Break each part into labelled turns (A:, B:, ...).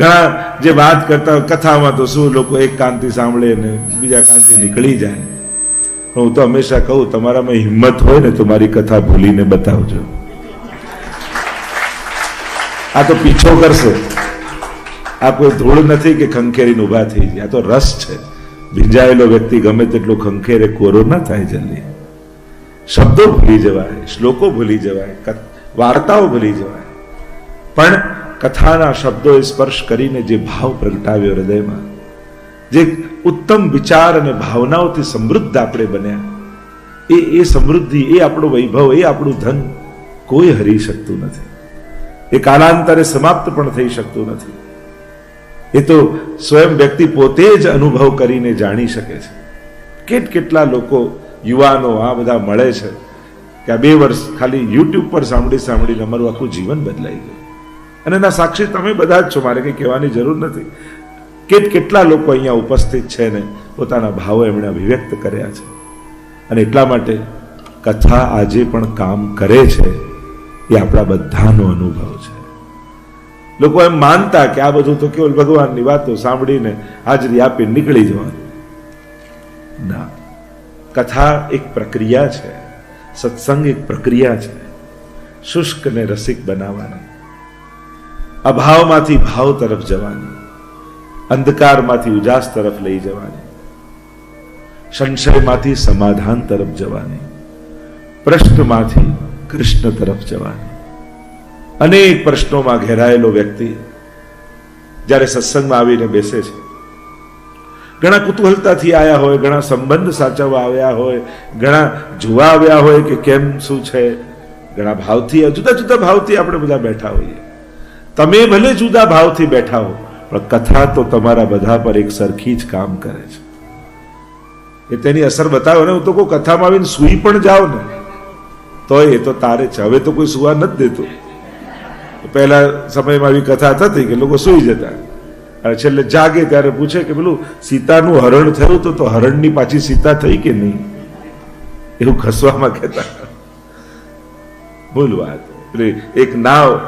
A: ઘણા જે વાત કરતા કથામાં તો શું લોકો એક કાંતિ સાંભળે ને બીજા કાંતિ નીકળી જાય. હું તો હંમેશા કહું, તમારામાં હિંમત હોય ને તો મારી કથા ભૂલીને બતાવજો. આ તો પીછો કરશે. આ કોઈ ધૂળ નથી કે ખંખેરીને ઊભા થઈ જાય. આ તો રસ છે. ભીંજાયેલો વ્યક્તિ ગમે તેટલો ખંખેરે કોરો ના થાય જલ્દી. શબ્દો ભૂલી જવાય, શ્લોકો ભૂલી જવાય વાર્તાઓ ભૂલી જવાય. પણ કથાના શબ્દોએ સ્પર્શ કરીને જે ભાવ પ્રગટાવ્યો હૃદયમાં, જે ઉત્તમ વિચાર અને ભાવનાઓથી સમૃદ્ધ આપણે બન્યા, એ એ સમૃદ્ધિ, એ આપણો વૈભવ, એ આપણું ધન કોઈ હરી શકતું નથી. એ કાલાંતરે સમાપ્ત પણ થઈ શકતું નથી. એ તો સ્વયં વ્યક્તિ પોતે જ અનુભવ કરીને જાણી શકે છે. કેટ કેટલા લોકો, યુવાનો આ બધા મળે છે કે આ બે વર્ષ ખાલી યુટ્યુબ પર સાંભળી સાંભળીને અમારું આખું જીવન બદલાઈ ગયું. અને એના સાક્ષી તમે બધા જ છો, મારે કંઈ કહેવાની જરૂર નથી. કેટ કેટલા લોકો અહીંયા ઉપસ્થિત છે ને પોતાના ભાવો એમણે અભિવ્યક્ત કર્યા છે. અને એટલા માટે કથા આજે પણ કામ કરે છે એ આપણા બધાનો અનુભવ છે. લોકો એમ માનતા કે આ બધું તો કેવલ ભગવાનની વાતો સાંભળીને હાજરી આપી નીકળી જવાનું. ના, કથા એક પ્રક્રિયા છે, સત્સંગ એક પ્રક્રિયા છે, શુષ્ક ને રસિક બનાવવાની. અભાવમાંથી ભાવ તરફ જવાની, અંધકારમાંથી ઉજાસ તરફ લઈ જવાની, સંશયમાંથી સમાધાન તરફ જવાની, પ્રશ્નમાંથી કૃષ્ણ તરફ જવાની. અનેક પ્રશ્નોમાં ઘેરાયેલો વ્યક્તિ જ્યારે સત્સંગમાં આવીને બેસે છે, ઘણા કુતૂહલતાથી આવ્યા હોય, ઘણા સંબંધ સાચવવા આવ્યા હોય, ઘણા જોવા આવ્યા હોય કે કેમ, શું છે, ઘણા ભાવથી, જુદા જુદા ભાવથી આપણે બધા બેઠા હોઈએ. તમે ભલે જુદા ભાવથી બેઠા હો, પણ કથા તો તમારા બધા પર એક સરખી જ કામ કરે છે. એ તેની અસર બતાવો ને, હું તો કોઈ કથામાં આવીને સૂઈ પણ જાઓ ને તો એ તો તારે છે. હવે તો કોઈ સુવા નથી દેતો. પહેલા સમયમાં આવી કથા થતી કે લોકો સૂઈ જતા. અને છેલ્લે જાગે ત્યારે પૂછે કે પેલું સીતાનું હરણ થયું તો તો હરણની પાછી સીતા થઈ કે નહીં? એવું ખસવામાં કહેતા. ભૂલ વાત. એક નાવ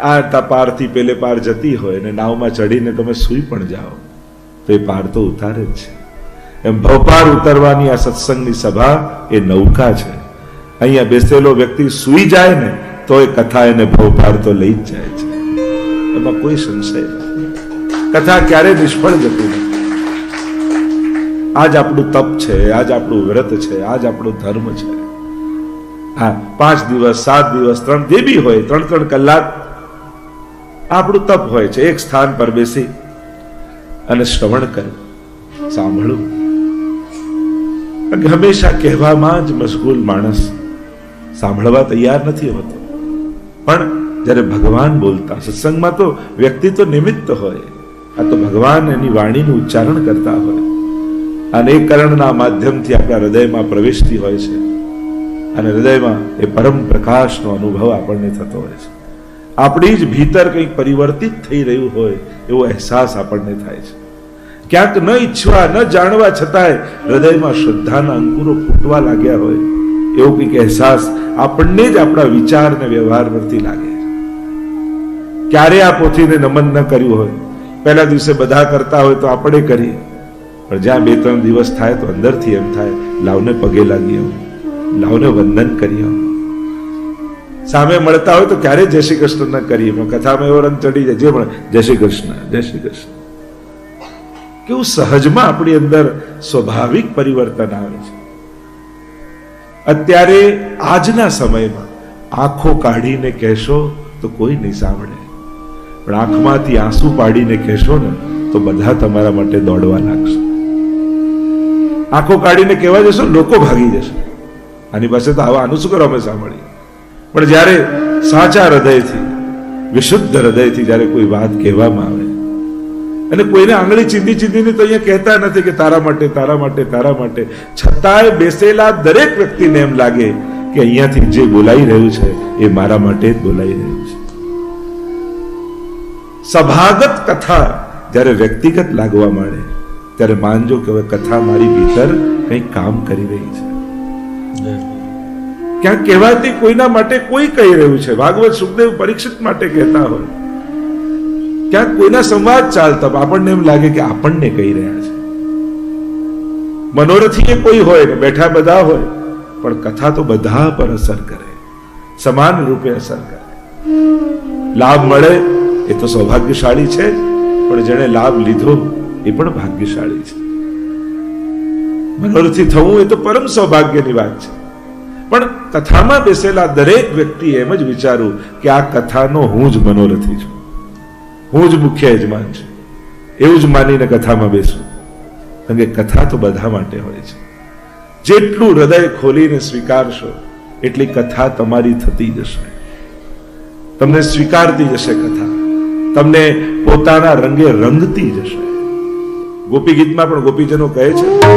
A: આ પારથી પેલે પાર જતી હોય અને નાવમાં ચડીને તમે સૂઈ પણ જાઓ, તો એ પાર તો ઉતારે જ છે. એમ ભવપાર ઉતરવાની આ સત્સંગની સભા એ નૌકા છે. અહીંયા બેસેલો વ્યક્તિ સૂઈ જાય ને, તો એ કથા એને ભવપાર તો લઈ જ જાય છે. એમાં કોઈ સંશય કથા ક્યારે નિષ્ફળ જતી નથી. આજ આપણું તપ છે, આજ આપણું વ્રત છે, આજ આપણો ધર્મ છે. હા, પાંચ દિવસ, સાત દિવસ, ત્રણ, જે બી હોય, ત્રણ ત્રણ કલાક આપણું તપ હોય છે. એક સ્થાન પર બેસી અને શ્રવણ કરવું સાંભળવું હંમેશા કહેવામાં જ મશગુલ માણસ સાંભળવા તૈયાર નથી હોતો. પણ જ્યારે ભગવાન બોલતા, સત્સંગમાં તો વ્યક્તિ તો નિમિત્ત હોય. આ તો ભગવાન એની વાણીનું ઉચ્ચારણ કરતા હોય. અને એ કરણના માધ્યમથી આપણા હૃદયમાં પ્રવેશતી હોય છે. અને હૃદયમાં એ પરમ પ્રકાશનો અનુભવ આપણને થતો હોય છે. આપણી જ ભીતર કંઈક પરિવર્તિત થઈ રહ્યું હોય એવો અહેસાસ આપણને થાય છે. ક્યાંક ન ઈચ્છવા, ન જાણવા છતાંય હૃદયમાં શ્રદ્ધાના અંકુરો ફૂટવા લાગ્યા હોય એવો કંઈક અહેસાસ આપણને જ આપણા વિચાર ને વ્યવહાર પરથી લાગે ક્યારે આ પોથીને નમન ન કર્યું હોય? પહેલા દિવસે બધા કરતા હોય તો આપણે કરીએ. પણ જ્યાં બે ત્રણ દિવસ થાય તો અંદરથી એમ થાય, લાવને પગે લાગી આવું, લાવને વંદન કરી આવું. સામે મળતા હોય તો ક્યારે જય શ્રી કૃષ્ણ ન કરીએ? કથામાં એવો રંગ ચડી જાય, જે પણ જય શ્રી કૃષ્ણ, જય શ્રી કૃષ્ણ. કેવું સહજમાં આપણી અંદર સ્વાભાવિક પરિવર્તન આવે છે. અત્યારે આજના સમયમાં આંખો કાઢીને કહેશો તો કોઈ નહીં સાંભળે. પણ આંખમાંથી આંસુ પાડીને કહેશો ને તો બધા તમારા માટે દોડવા લાગશે. આંખો કાઢીને કહેવા જશો લોકો ભાગી જશે. આની પાસે તો આવા આનું શું કરો અમે સાંભળીએ? પણ જ્યારે સાચા હૃદયથી, વિશુદ્ધ હૃદયથી જ્યારે કોઈ વાત કહેવામાં આવે, અને કોઈને આંગળી ચીંધી ચીંધીને તો અહીંયા કહેતા નથી કે તારા માટે તારા માટે તારા માટે, છતાંય બેસેલા દરેક વ્યક્તિને એમ લાગે કે અહીંયાથી જે બોલાઈ રહ્યું છે, એ મારા માટે જ બોલાઈ રહ્યું છે. સભાગત કથા જ્યારે વ્યક્તિગત લાગવા માંડે, ત્યારે માનજો કે હવે કથા મારી ભીતર કંઈક કામ કરી રહી છે. ક્યાંક કહેવાતી કોઈના માટે કોઈ કહી રહ્યું છે? ભાગવત સુખદેવ પરીક્ષિત માટે કહેતા હોય. ક્યાંક કોઈના સંવાદ ચાલતા આપણને એમ લાગે કે આપણને કહી રહ્યા છે. મનોરથી કોઈ હોય બેઠા બધા હોય, પણ કથા તો બધા પર અસર કરે. સમાન રૂપે અસર કરે. લાભ મળે એ તો સૌભાગ્યશાળી છે, પણ જેણે લાભ લીધો એ પણ ભાગ્યશાળી છે. મનોરથી થવું એ તો પરમ સૌભાગ્યની વાત છે. પણ કથામાં બેસેલા દરેક વ્યક્તિ એમ જ વિચારું કે આ કથાનો હું જ મનોરથી છું. હું જ મુખ્ય યજમાન છું. એવું જ માનીને કથામાં બેસું. કારણ કે કથા તો બધા માટે હોય છે. જેટલું હૃદય ખોલીને સ્વીકારશો, એટલી કથા તમારી થતી જશે. તમને સ્વીકારતી જશે કથા. તમને પોતાના રંગે રંગતી જશે. ગોપી ગીતમાં પણ ગોપીજનો કહે છે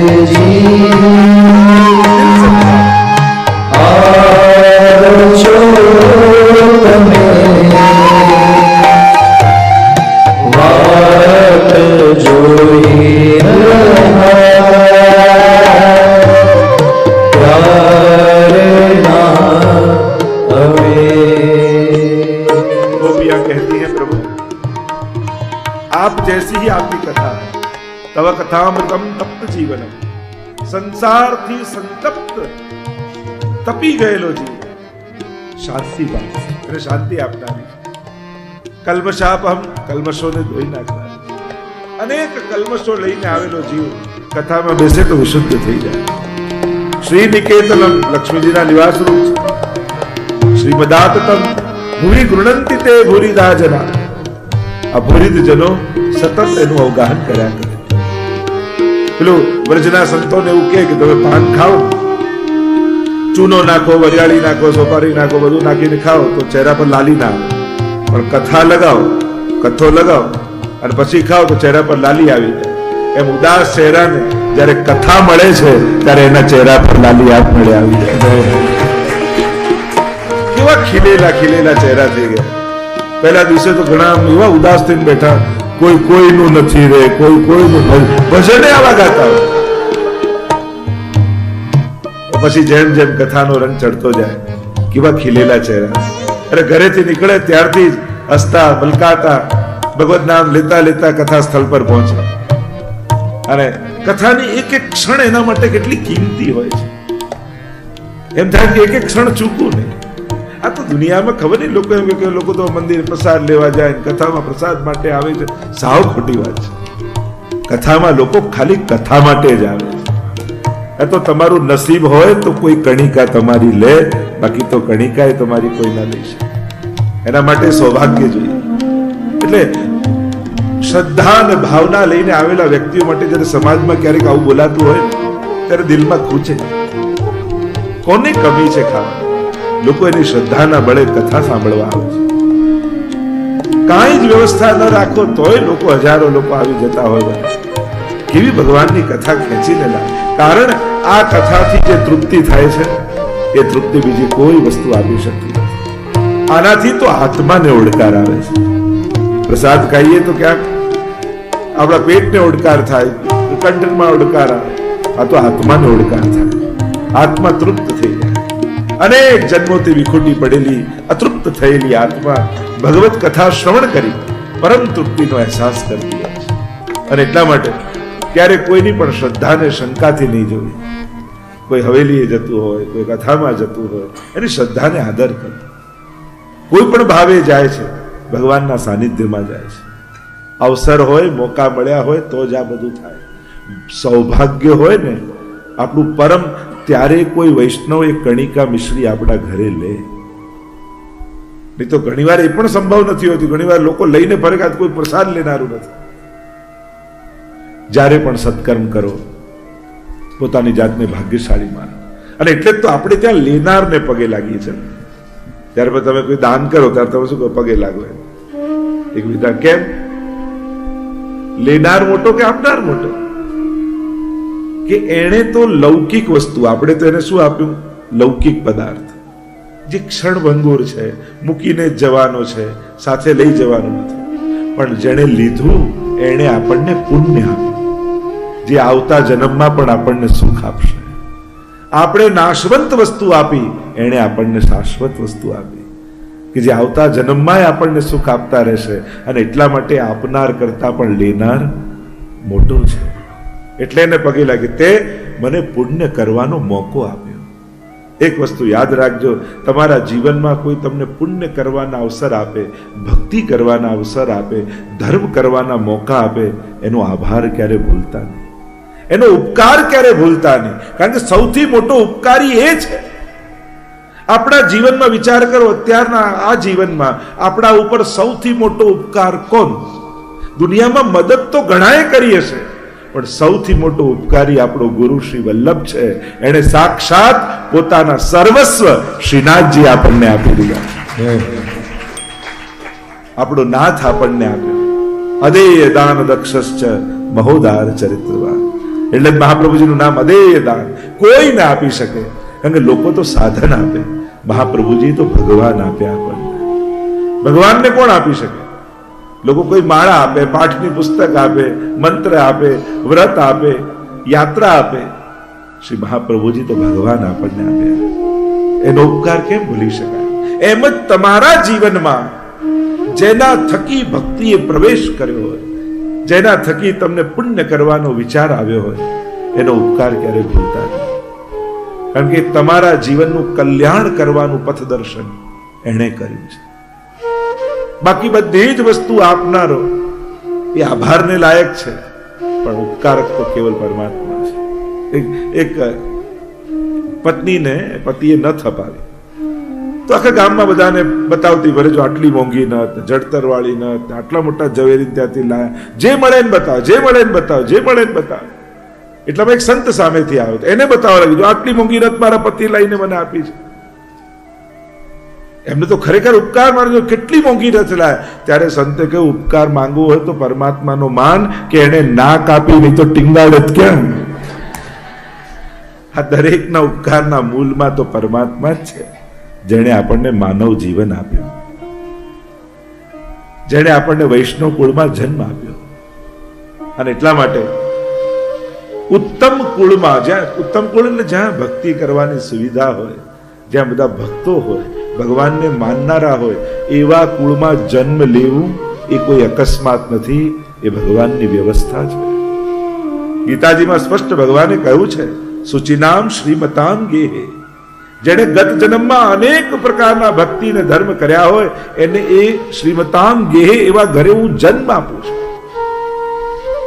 A: perdido. કથામૃતમ તપ્ત જીવનમ સંસારથી સંતપ્ત તપી ગયેલો જીવ શાંતિ અને શાંતિ આપનારી કલ્મશાપહમ કલ્મશોને ધોઈ નાખનારી અનેક કલ્મશો લઈને આવેલો જીવ કથામાં બેસે તો વિશુદ્ધ થઈ જાય શ્રી નિકેતનમ લક્ષ્મીજીના નિવાસ રૂપ છે શ્રી પદાર્થતમ ભૂરી ગૃણંતિ તે ભૂરી જના આ જનો સતત એનું અવગાહન કર્યા કરે પેલું વ્રજના સંતોને એવું કે તમે પાન ખાઓ. ચૂનો નાખો, વરિયાળી નાખો, સોપારી નાખો, બધું નાખીને ખાઓ તો ચહેરા પર લાલી ના આવે. પણ કથા લગાવો, કથો લગાવો અને પછી ખાઓ તો ચહેરા પર લાલી આવી જાય. એમ ઉદાસ ચહેરાને જ્યારે કથા મળે છે, ત્યારે એના ચહેરા પર લાલી આપમેળે આવી જાય. કેવા ખીલેલા ખીલેલા ચહેરા થઈ ગયા. પહેલા દિવસે તો ઘણા એવા ઉદાસ થઈને બેઠા. કોઈ કોઈનું નથી રે, કોઈ કોઈનું ભજ- ભજને આવા ગાતા. પછી જેમ જેમ કથાનો રંગ ચડતો જાય, કેવા ખીલેલા ચહેરા. અરે ઘરેથી નીકળે ત્યારથી જ હસતા, મલકાતા, ભગવત નામ લેતા લેતા કથા સ્થળ પર પહોંચે. અને કથાની એક એક ક્ષણ એના માટે કેટલી કિંમતી હોય છે. એમ થાય કે એક એક ક્ષણ ચૂકવું નહીં. આ તો દુનિયામાં ખબર નહીં, લોકો એમ કે લોકો તો મંદિર પ્રસાદ લેવા જાય કથામાં પ્રસાદ માટે આવે છે. સાવ ખોટી વાત છે. કથામાં લોકો ખાલી કથા માટે જ આવે છે. તો તમારું નસીબ હોય તો કોઈ કણિકા તમારી લે, બાકી તો કણિકા એ તમારી કોઈ ના લઈ શકે. એના માટે સૌભાગ્ય જોઈએ. એટલે શ્રદ્ધા અને ભાવના લઈને આવેલા વ્યક્તિઓ માટે જ્યારે સમાજમાં ક્યારેક આવું બોલાતું હોય, ત્યારે દિલમાં ખૂચે. કોને કમી છે ખાવાની? લોકો એની શ્રદ્ધાના બળે કથા સાંભળવા આવે છે. કાંઈ જ વ્યવસ્થા ન રાખો તોય લોકો હજારો લોકો આવી જતા હોય કેવી ભગવાનની કથા ખેંચીને લાવે. કારણ આ કથાથી જે તૃપ્તિ થાય છે, એ તૃપ્તિ બીજી કોઈ વસ્તુ આપી શકતી નથી. આનાથી તો આત્માને ઓડકાર આવે છે. પ્રસાદ ખાઈએ તો ક્યાંક આપણા પેટને ઓડકાર થાય કંઠમાં ઓડકાર આવે. આ તો આત્માને ઓડકાર થાય. આત્મા તૃપ્ત થઈ અનેક જન્મોથી વિખૂટી પડેલી, અતૃપ્ત થયેલી આત્મા ભગવત કથા શ્રવણ કરી પરમ તૃપ્તિનો અહેસાસ કરતી હોય છે. અને એટલા માટે ક્યારે કોઈની પણ શ્રદ્ધાને શંકાથી નહીં જોવી. કોઈ હવેલીએ જતું હોય, કોઈ કથામાં જતું હોય, એની શ્રદ્ધાને આદર કરતો કોઈ પણ ભાવે જાય છે, ભગવાનના સાનિધ્યમાં જાય છે. અવસર હોય, મોકા મળ્યા હોય, તો જ આ બધું થાય. સૌભાગ્ય હોય ને આપણું પરમ ત્યારે કોઈ વૈષ્ણવ એ કણિકા મિશ્રી આપણા ઘરે લે. નહીં તો ઘણીવાર એ પણ સંભવ નથી હોતું. ઘણીવાર લોકો લઈને ફરે કોઈ પ્રસાદ લેનારું નથી. જ્યારે પણ સત્કર્મ કરો, પોતાની જાતને ભાગ્યશાળી માનો. અને એટલે જ તો આપણે ત્યાં લેનારને પગે લાગીએ છીએ. ત્યારે પણ તમે કોઈ દાન કરો, ત્યારે તમે શું પગે લાગો. એકબીજા કેમ? લેનાર મોટો કે આપનાર મોટો? કે એણે તો લૌકિક વસ્તુ, આપણે તો એને શું આપ્યું? લૌકિક પદાર્થ. જે ક્ષણભંગુર છે, મૂકીને જવાનો છે, સાથે લઈ જવાનો નથી. પણ જેણે લીધું, એણે આપણને પુણ્ય આપ્યું. જે આવતા જન્મમાં પણ આપણને સુખ આપશે. આપણે નાશવંત વસ્તુ આપી, એણે આપણને શાશ્વત વસ્તુ આપી. કે જે આવતા જન્મમાં આપણને સુખ આપતા રહેશે અને એટલા માટે આપનાર કરતા પણ લેનાર મોટો છે. એટલે એને પગે લાગી તે મને પુણ્ય કરવાનો મોકો આપ્યો. એક વસ્તુ યાદ રાખજો, તમારા જીવનમાં કોઈ તમને પુણ્ય કરવાના અવસર આપે, ભક્તિ કરવાના અવસર આપે, ધર્મ કરવાના મોકા આપે, એનો આભાર ક્યારે ભૂલતા નહીં. એનો ઉપકાર ક્યારે ભૂલતા નહીં. કારણ કે સૌથી મોટો ઉપકારી એ છે. આપણા જીવનમાં વિચાર કરો, અત્યારના આ જીવનમાં આપણા ઉપર સૌથી મોટો ઉપકાર કોણ? દુનિયામાં મદદ તો ઘણાએ કરી હશે. પણ સૌથી મોટો ઉપકારી આપણો ગુરુ શ્રી વલ્લભ છે. એણે સાક્ષાત પોતાના સર્વસ્વ શ્રીનાથજી આપણને આપી દીધા. આપણો નાથ આપણને આપ્યો. અદેય દાન દક્ષશ્ચ મહોદાર ચરિત્રવાન. એટલે મહાપ્રભુજીનું નામ અદેય દાન. કોઈ ના આપી શકે. કારણ કે લોકો તો સાધન આપે. મહાપ્રભુજી તો ભગવાન આપ્યા આપણને. ભગવાનને કોણ આપી શકે? લોકો કોઈ માળા આપે, પાઠની પુસ્તક આપે, મંત્ર આપે, વ્રત આપે, યાત્રા આપે. શ્રી મહાપ્રભુજી તો ભગવાન આપણને આપ્યા એનો ઉપકાર કેમ ભૂલી શકાય? એમ જ તમારા જીવનમાં જેના થકી ભક્તિએ પ્રવેશ કર્યો હોય, જેના થકી તમને પુણ્ય કરવાનો વિચાર આવ્યો હોય, એનો ઉપકાર ક્યારે ભૂલતા નહીં. કારણ કે તમારા જીવનનું કલ્યાણ કરવાનું પથદર્શન એણે કર્યું છે. બાકી બધી જ વસ્તુ આપનારો. એ આભારને લાયક છે. પણ ઉપકારક તો કેવલ પરમાત્મા છે. એક પત્નીને પતિએ ન થપાવી. તો આખા ગામમાં બધાને બતાવતી ભરે જો આટલી મોંઘી નત જડતર વાળી નત આટલા મોટા ઝવેરી ત્યાંથી લાયા. જે મળે ને બતાવો, જે મળે ને બતાવો, જે મળે ને બતાવો. એટલામાં એક સંત સામેથી આવ્યો એને બતાવવા લાગ્યું આટલી મોંઘી નત મારા પતિ લઈને મને આપી છે. એમને તો ખરેખર ઉપકાર મારજો કેટલી મોંઘી રચલા ત્યારે સંતે કે ઉપકાર માંગવું હોય તો પરમાત્માનો માન કે એને ના કાપી નહીં તો ટીંગાડત કેમ? આ દરેકના ઉપકારના મૂલમાં તો પરમાત્મા જ છે. જેણે આપણને માનવ જીવન આપ્યું. જેણે આપણને વૈષ્ણવ કુળમાં જન્મ આપ્યો. અને એટલા માટે ઉત્તમ કુળમાં જ્યાં, ઉત્તમ કુળ એટલે જ્યાં ભક્તિ કરવાની સુવિધા હોય, જ્યાં બધા ભક્તો હોય ભગવાનને માનનારા હોય, એવા કુળમાં જન્મ લેવું એ કોઈ અકસ્માત નથી, એ ભગવાનની વ્યવસ્થા છે. ગીતાજીમાં સ્પષ્ટ ભગવાને કહ્યું છે, સુચિનામ શ્રીમતામ ગેહે જેણે ગત જન્મમાં અનેક પ્રકારના ભક્તિ ને ધર્મ કર્યા હોય, એને એ શ્રીમતામ ગેહે એવા ઘરે હું જન્મ આપું છું.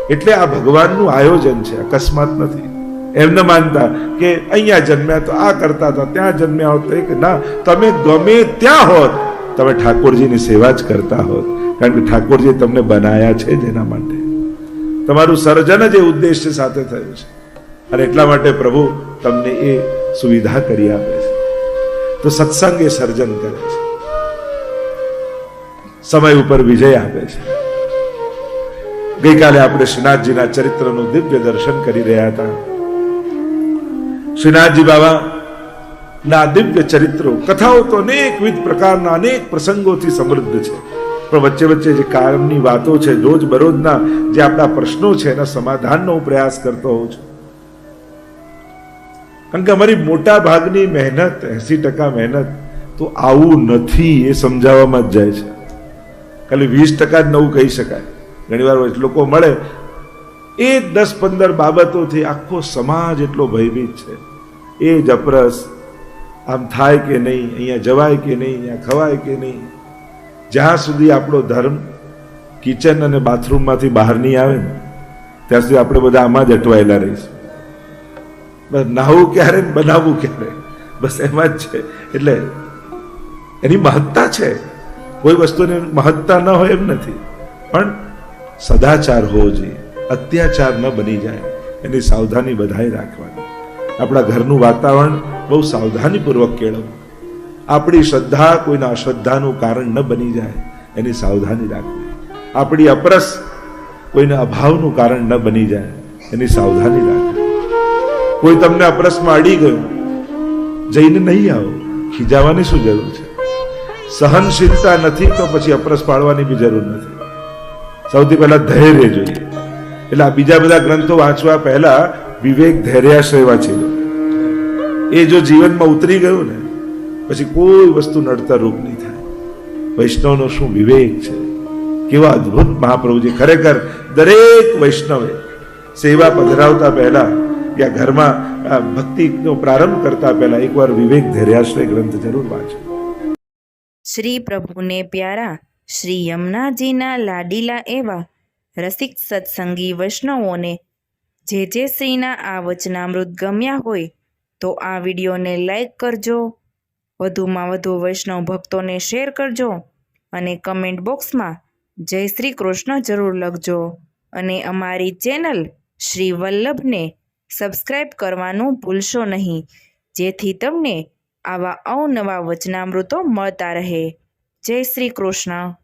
A: એટલે આ ભગવાનનું આયોજન છે, અકસ્માત નથી. એમ ન માનતા કે અહીંયા જન્મ્યા તો આ કરતા હતા, ત્યાં જન્મ્યા હોત તો ના, તમે ગમે ત્યાં હોત, તમે ઠાકોરજીની સેવા જ કરતા હોત. કારણ કે ઠાકોરજી તમને બનાયા છે જેના માટે. તમારું સર્જન જ એ ઉદ્દેશ્ય સાથે થયું છે. અને એટલા માટે પ્રભુ તમને એ સુવિધા કરી આપે છે. તો સત્સંગ એ સર્જન કરે છે. સમય ઉપર વિજય આપે છે. ગઈકાલે આપણે શ્રીનાથજીના ચરિત્રનું દિવ્ય દર્શન કરી રહ્યા હતા. શ્રીનાથજી બાબા, ના દિવ્ય ચરિત્રો, કથાઓ તો અનેકવિધ પ્રકારના, અનેક પ્રસંગોથી સમૃદ્ધ છે. પણ વચ્ચે વચ્ચે જે કાયમની વાતો છે, રોજ બરોજના જે આપણા પ્રશ્નો છે, એના સમાધાનનો હું પ્રયાસ કરતો હોઉં છું. કારણ કે અમારી મોટા ભાગની મહેનત, એસી ટકા મહેનત તો આવું નથી, એ સમજાવવામાં જ જાય છે. ખાલી વીસ ટકા જ નવું કહી શકાય. ઘણીવાર લોકો મળે એ દસ પંદર બાબતોથી આખો સમાજ એટલો ભયભીત છે. એ જ અપરસ આમ થાય કે નહીં, અહીંયા જવાય કે નહીં, અહીંયા ખવાય કે નહીં. જ્યાં સુધી આપણો ધર્મ કિચન અને બાથરૂમમાંથી બહાર નહીં આવે ને, ત્યાં સુધી આપણે બધા આમાં જ અટવાયેલા રહીશું. બસ નાહવું ક્યારે બનાવવું ક્યારે? બસ એમાં જ છે. એટલે એની મહત્તા છે. કોઈ વસ્તુની મહત્તા ન હોય એમ નથી. પણ સદાચાર હોવો જોઈએ. અત્યાચાર ન બની જાય, એની સાવધાની બધાએ રાખવાની. આપણા ઘરનું વાતાવરણ બહુ સાવધાનીપૂર્વક કેળવવું. આપણી શ્રદ્ધા કોઈના અશ્રદ્ધાનું કારણ ન બની જાય, એની સાવધાની રાખવી. આપણી અપરસ કોઈના અભાવનું કારણ ન બની જાય, એની સાવધાની રાખવી. કોઈ તમને અપરસમાં અડી ગયું, જઈને નહીં આવો, ખીજાવાની શું જરૂર છે? સહનશીલતા નથી તો પછી અપરસ પાડવાની બી જરૂર નથી. સૌથી પહેલા ધૈર્ય જોઈએ. એટલે આ બીજા બધા ગ્રંથો વાંચવા પહેલા વિવેક ધૈર્યાશ્રય વાંચી એ જો જીવનમાં ઉતરી ગયું ને, પછી કોઈ વસ્તુ નડતા રૂપ નહીં થાય. વૈષ્ણવનો શું વિવેક છે? કેવા અદ્ભુત મહાપ્રભુજી ખરેખર દરેક વૈષ્ણવે સેવા પધરાવતા પહેલા યા ઘરમાં ભક્તિનો પ્રારંભ કરતા પહેલા એકવાર વિવેક ધૈર્યાશ્રય ગ્રંથ જરૂર વાંચો.
B: શ્રી પ્રભુને પ્યારા, શ્રી યમુનાજીના લાડીલા એવા રસિક સત્સંગી વૈષ્ણવોને જે જે શ્રીના આ વચનામૃત ગમ્યા હોય, તો આ વિડીયોને લાઈક કરજો, વધુમાં વધુ વૈષ્ણવ ભક્તોને શેર કરજો અને કમેન્ટ બોક્સમાં જય શ્રી કૃષ્ણ જરૂર લખજો અને અમારી ચેનલ શ્રી વલ્લભને સબસ્ક્રાઈબ કરવાનું ભૂલશો નહીં, જેથી તમને આવા અવનવા વચનામૃતો મળતા રહે. જય શ્રી કૃષ્ણ.